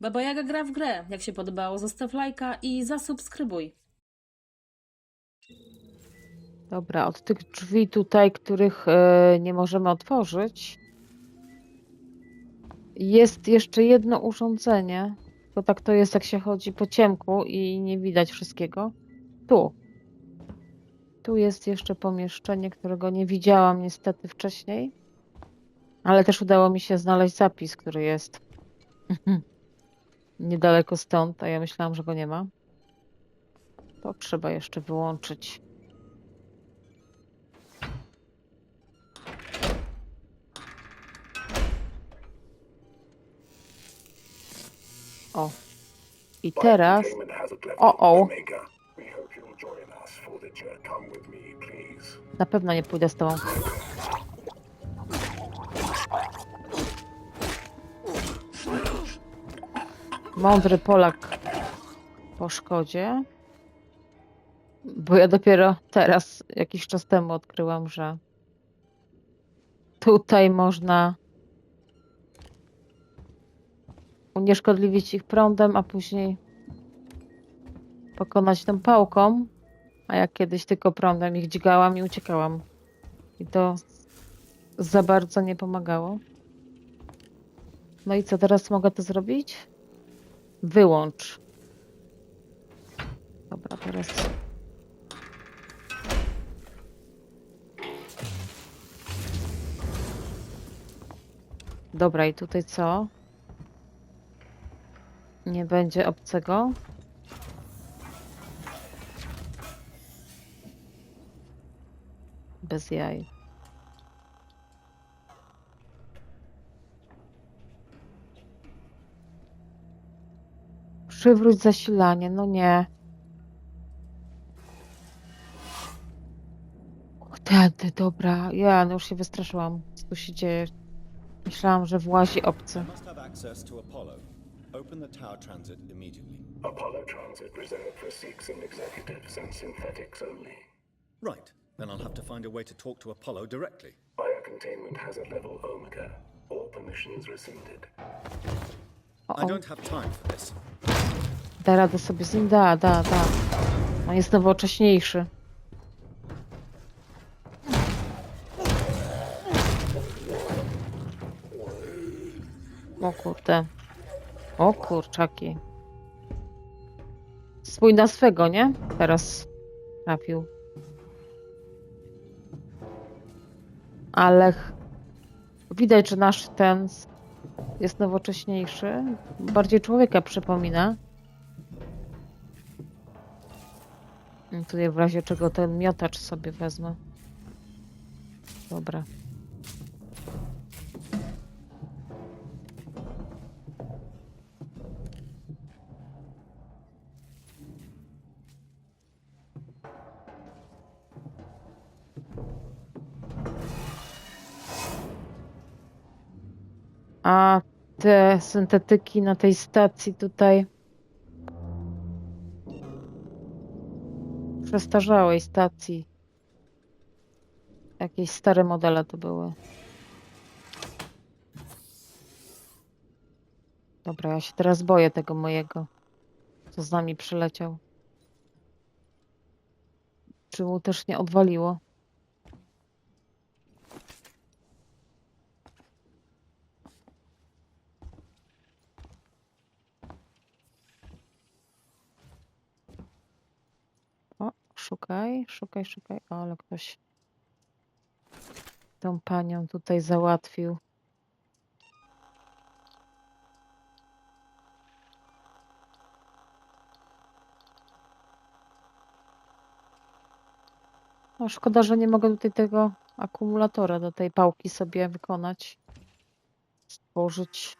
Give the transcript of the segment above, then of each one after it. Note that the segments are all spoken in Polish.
Baba Jaga gra w grę. Jak się podobało, zostaw lajka i zasubskrybuj. Dobra, od tych drzwi tutaj, których e, nie możemy otworzyć, jest jeszcze jedno urządzenie. Bo tak to jest, jak się chodzi po ciemku i nie widać wszystkiego. Tu. Tu jest jeszcze pomieszczenie, którego nie widziałam niestety wcześniej. Ale też udało mi się znaleźć zapis, który jest niedaleko stąd, a ja myślałam, że go nie ma. To trzeba jeszcze wyłączyć. O. I teraz. O, o. Na pewno nie pójdę z tobą. Mądry Polak po szkodzie. Bo ja dopiero teraz, jakiś czas temu odkryłam, że tutaj można unieszkodliwić ich prądem, a później pokonać tą pałką. A jak kiedyś tylko prądem ich dźgałam i uciekałam. I to za bardzo nie pomagało. No i co, teraz mogę to zrobić? Wyłącz. Dobra, teraz. Dobra, i tutaj co? Nie będzie obcego. Bez jaj. Przywróć zasilanie, no nie. Wtedy, dobra. Ja no już się wystraszyłam. Co tu się dzieje? Myślałam, że włazi obcy. Apollo. Open the tower transit immediately. Apollo Transit reserved for Sikhs and executives and synthetics only. Right. Then I'll have to find a way to talk to Apollo directly. Biocontainment hazard level Omega. All permissions rescinded. O, I o, don't have time for this. da radę sobie z nim, da, da, da. On jest nowocześniejszy. O kurde. O kurczaki. Swój na swego, nie? Teraz trafił. Ale ch- widać, że nasz ten jest nowocześniejszy. Bardziej człowieka przypomina. Tutaj w razie czego ten miotacz sobie wezmę. Dobra. A te syntetyki na tej stacji tutaj. Przestarzałej stacji. Jakieś stare modele to były. Dobra, ja się teraz boję tego mojego, co z nami przyleciał. Czy mu też nie odwaliło? O, szukaj, szukaj, szukaj. O, ale ktoś tą panią tutaj załatwił. No, szkoda, że nie mogę tutaj tego akumulatora do tej pałki sobie wykonać. Stworzyć.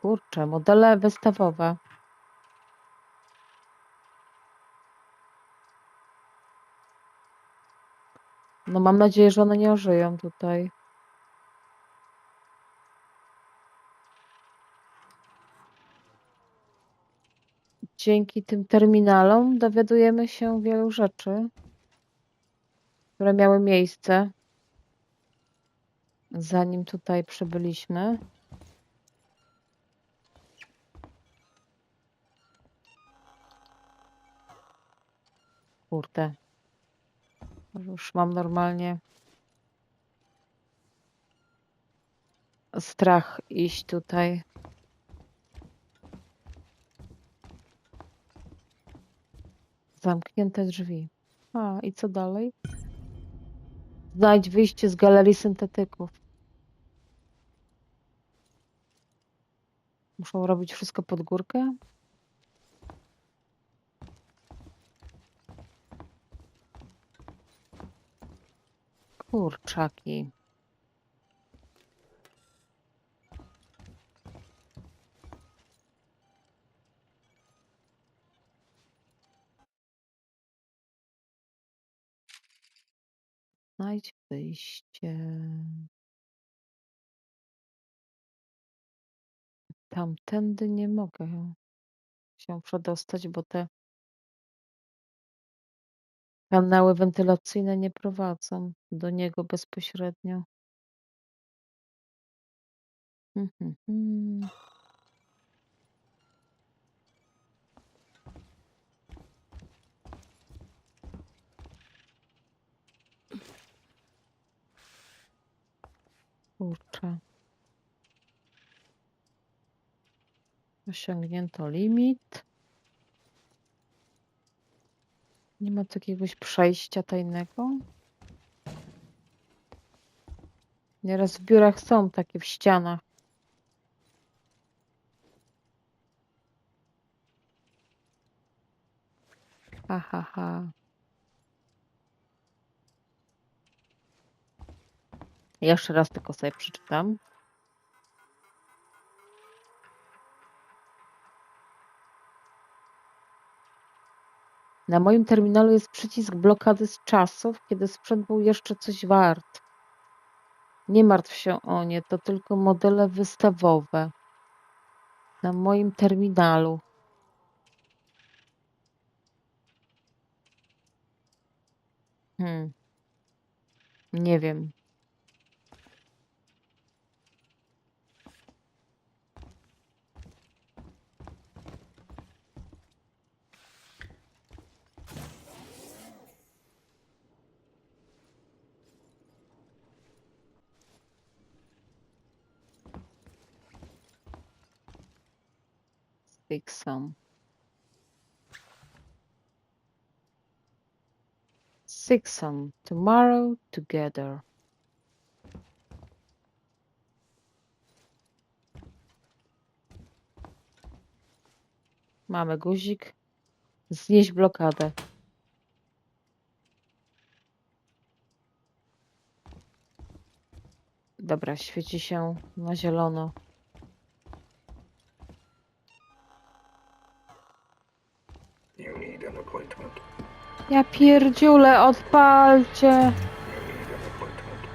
Kurczę, modele wystawowe. No mam nadzieję, że one nie ożyją tutaj. Dzięki tym terminalom dowiadujemy się wielu rzeczy, które miały miejsce zanim tutaj przybyliśmy. Kurde. Już mam normalnie strach iść tutaj. Zamknięte drzwi. A, i co dalej? Znajdź wyjście z galerii syntetyków. Muszą robić wszystko pod górkę? Kurczaki. Znajdź wyjście. Tamtędy nie mogę się przedostać, bo te kanały wentylacyjne nie prowadzą do niego bezpośrednio. Mhm, mhm. Kurczę. Osiągnięto limit. Nie ma tu jakiegoś przejścia tajnego? Nieraz w biurach są takie w ścianach. Ha, ha, ha. Jeszcze raz tylko sobie przeczytam. Na moim terminalu jest przycisk blokady z czasów, kiedy sprzęt był jeszcze coś wart. Nie martw się o nie, to tylko modele wystawowe. Na moim terminalu. Hmm. Nie wiem. Fix some. Six some tomorrow together. Mamy guzik. Znieść blokadę. Dobra, świeci się na zielono. You need an appointment. Ja pierdziule, odpalcie. You need an appointment.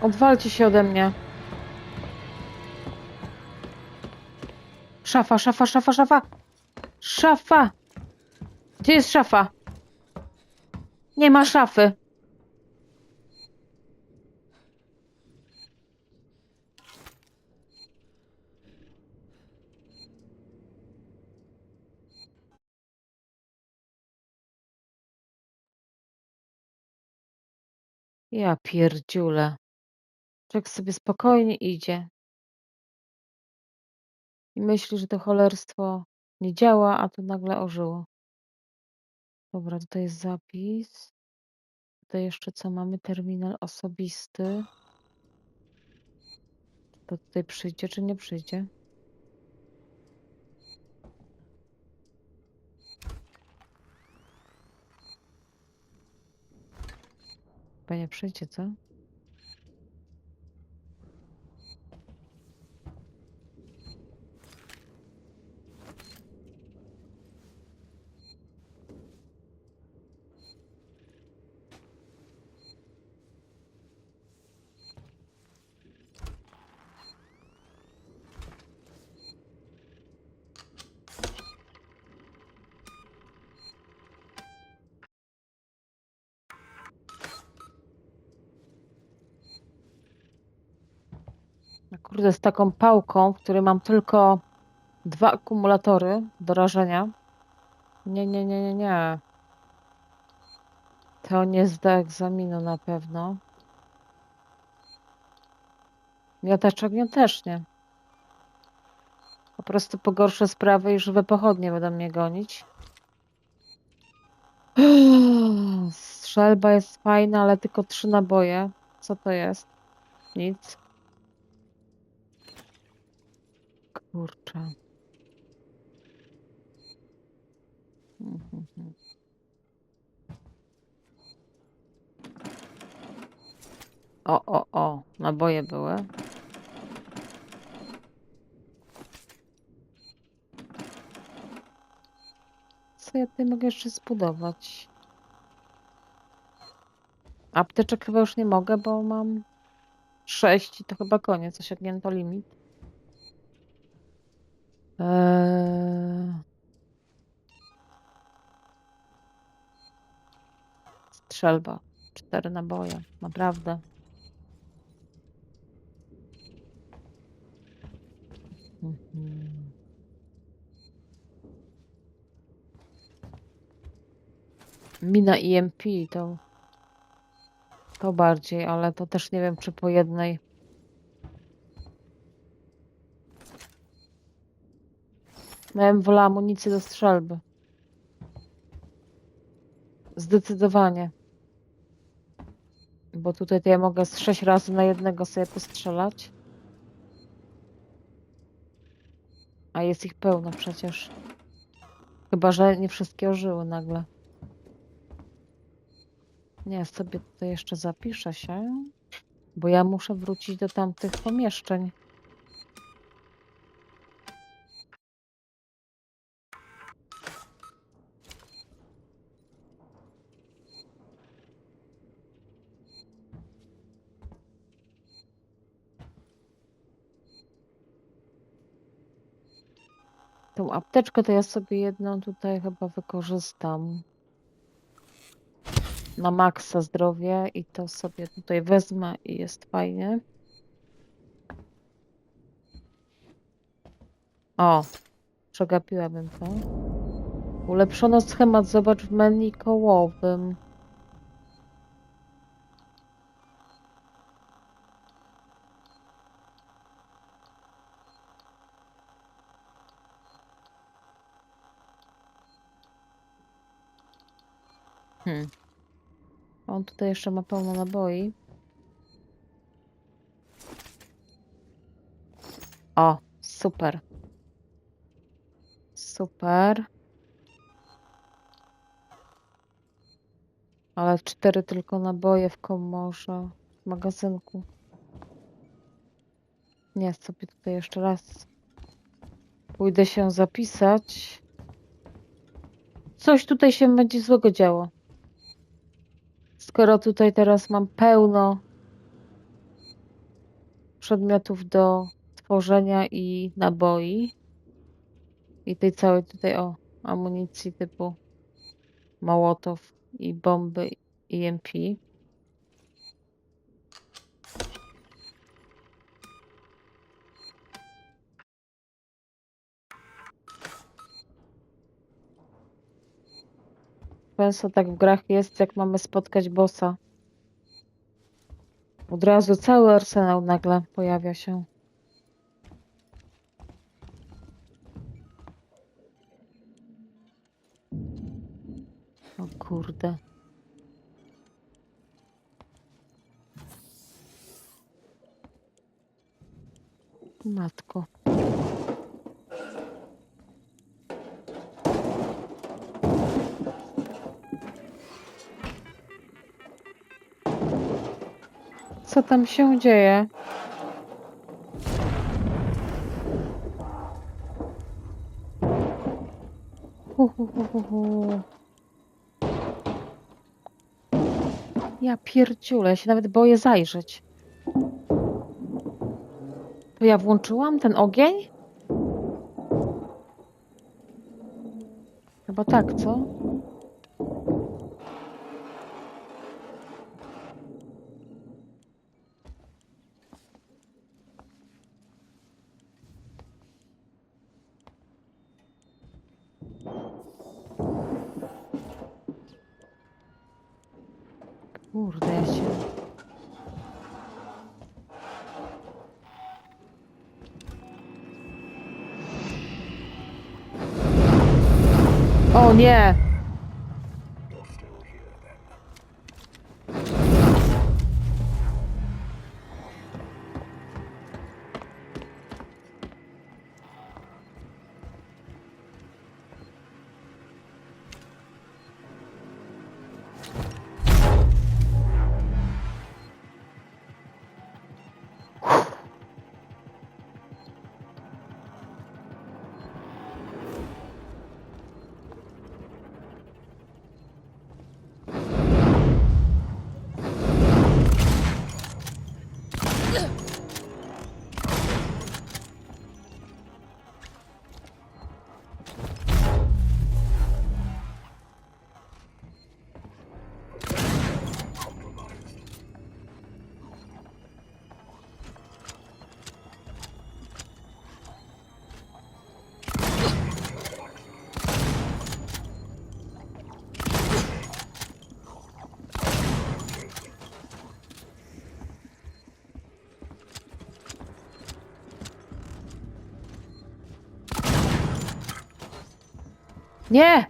Odwalcie się ode mnie. Szafa, szafa, szafa, szafa. Szafa. Gdzie jest szafa? Nie ma szafy. Ja pierdziule. Człowiek sobie spokojnie idzie. I myśli, że to cholerstwo nie działa, a tu nagle ożyło. Dobra, tutaj jest zapis. Tutaj jeszcze co mamy? Terminal osobisty. To tutaj przyjdzie, czy nie przyjdzie? Chyba nie przyjdzie, co? Kurde, z taką pałką, w której mam tylko dwa akumulatory do rażenia. Nie, nie, nie, nie, nie. To nie zda egzaminu na pewno. Miotacz ognia też nie. Po prostu pogorszę sprawę i żywe pochodnie będą mnie gonić. Strzelba jest fajna, ale tylko trzy naboje. Co to jest? Nic. Kurczę. O, o, o, naboje były. Co ja tutaj mogę jeszcze zbudować? Apteczek chyba już nie mogę, bo mam sześć i to chyba koniec, osiągnięto limit. Eee... Strzelba. Cztery naboje. Naprawdę. Mhm. Mina EMP to to bardziej, ale to też nie wiem, czy po jednej. Miałem wolę amunicję do strzelby. Zdecydowanie. Bo tutaj to ja mogę z sześć razy na jednego sobie postrzelać. A jest ich pełno przecież. Chyba, że nie wszystkie ożyły nagle. Nie, sobie tutaj jeszcze zapiszę się, bo ja muszę wrócić do tamtych pomieszczeń. Tą apteczkę to ja sobie jedną tutaj chyba wykorzystam na maksa zdrowie i to sobie tutaj wezmę i jest fajnie. O, przegapiłabym to. Ulepszono schemat, zobacz w menu kołowym. Hmm. On tutaj jeszcze ma pełno naboi. O, super. Super. Ale cztery tylko naboje w komorze, w magazynku. Nie, sobie tutaj jeszcze raz pójdę się zapisać. Coś tutaj się będzie złego działo. Skoro tutaj teraz mam pełno przedmiotów do tworzenia i naboi i tej całej tutaj o amunicji typu Mołotow i bomby EMP. Często tak w grach jest, jak mamy spotkać bossa. Od razu cały arsenał nagle pojawia się. O kurde. Matko. Tam się dzieje? Hu, hu, hu, hu, hu. Ja pierdziule, ja się nawet boję zajrzeć. To ja włączyłam ten ogień? Chyba tak, co? Nie! Nie!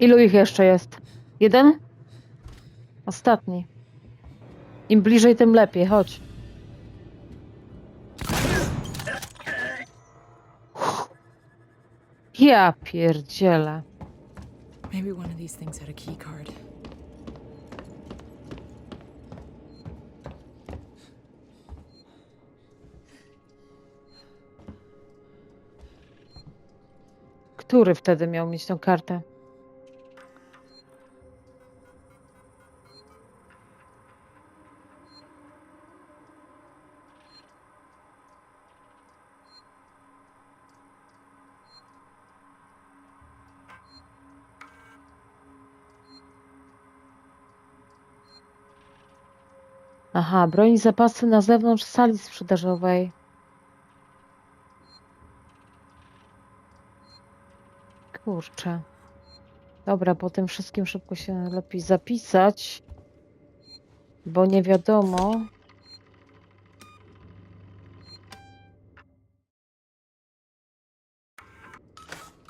Ilu ich jeszcze jest? Jeden? Ostatni. Im bliżej, tym lepiej. Chodź. Ja pierdzielę. Maybe one of these things had a key card. Który wtedy miał mieć tą kartę? Aha, broń i zapasy na zewnątrz sali sprzedażowej. Kurczę. Dobra, po tym wszystkim szybko się lepiej zapisać, bo nie wiadomo.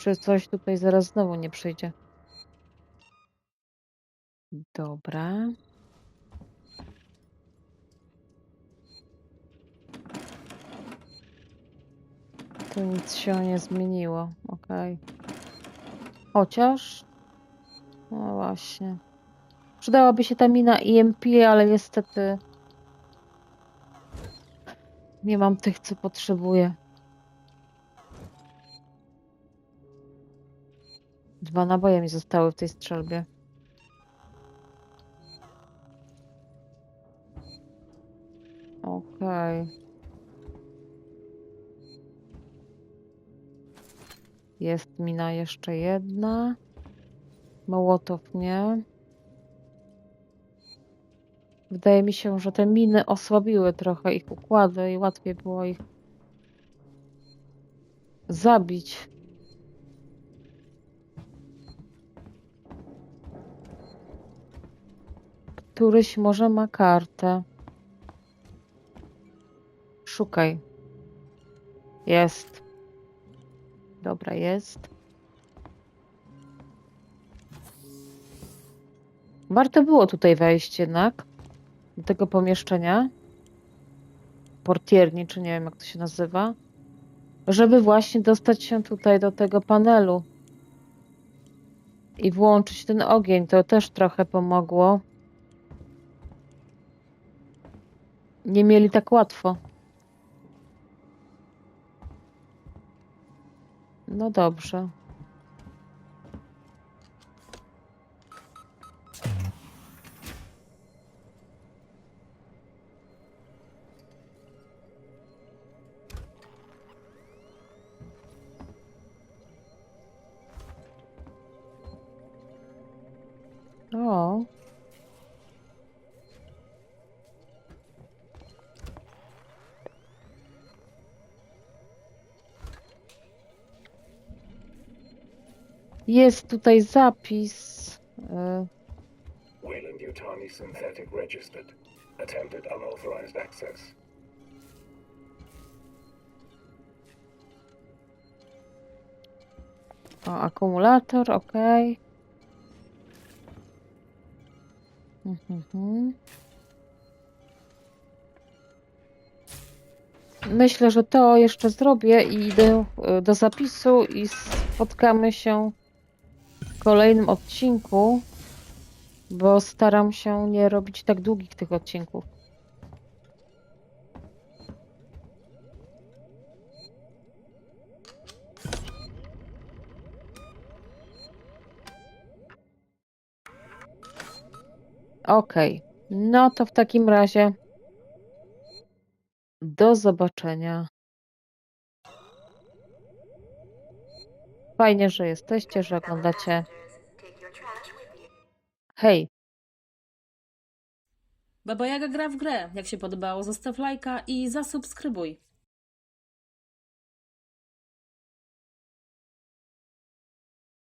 Czy coś tutaj zaraz znowu nie przyjdzie. Dobra. Tu nic się nie zmieniło. Okej. Chociaż. No właśnie. Przydałaby się ta mina EMP, ale niestety. Nie mam tych, co potrzebuję. Dwa naboje mi zostały w tej strzelbie. Okej. Jest mina jeszcze jedna. Mołotow nie. Wydaje mi się, że te miny osłabiły trochę ich układy i łatwiej było ich zabić. Któryś może ma kartę. Szukaj. Jest. Dobra, jest. Warto było tutaj wejść jednak. Do tego pomieszczenia. Portierni, czy nie wiem jak to się nazywa. Żeby właśnie dostać się tutaj do tego panelu. I włączyć ten ogień. To też trochę pomogło. Nie mieli tak łatwo. No dobrze. Jest tutaj zapis. y, Wayland Yutani synthetic registered. Attempted unauthorized access. O, akumulator, ok. Mhm. Myślę, że to jeszcze zrobię i idę y, do zapisu i spotkamy się kolejnym odcinku, bo staram się nie robić tak długich tych odcinków. Okej, no to w takim razie do zobaczenia. Fajnie, że jesteście, że oglądacie. Hej, Baba Jaga gra w grę. Jak się podobało, zostaw lajka i zasubskrybuj.